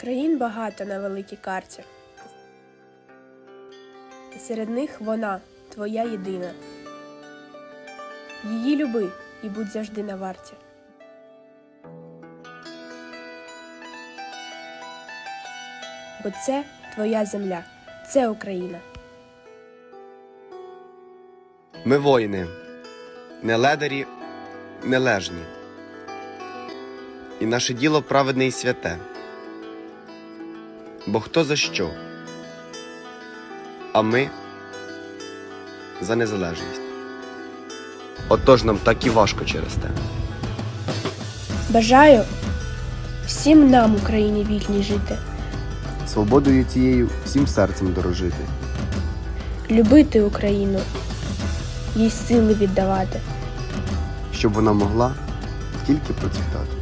Країн багато на великій карті. Та серед них вона, твоя єдина. Її люби і будь завжди на варті. Бо це твоя земля, це Україна. Ми воїни, не ледарі, не лежні. І наше діло праведне і святе. Бо хто за що? А ми за незалежність. Отож нам так і важко через те. Бажаю всім нам, Україні, вільній жити, Свободою цією всім серцем дорожити. любити Україну, їй сили віддавати. щоб вона могла тільки процвітати.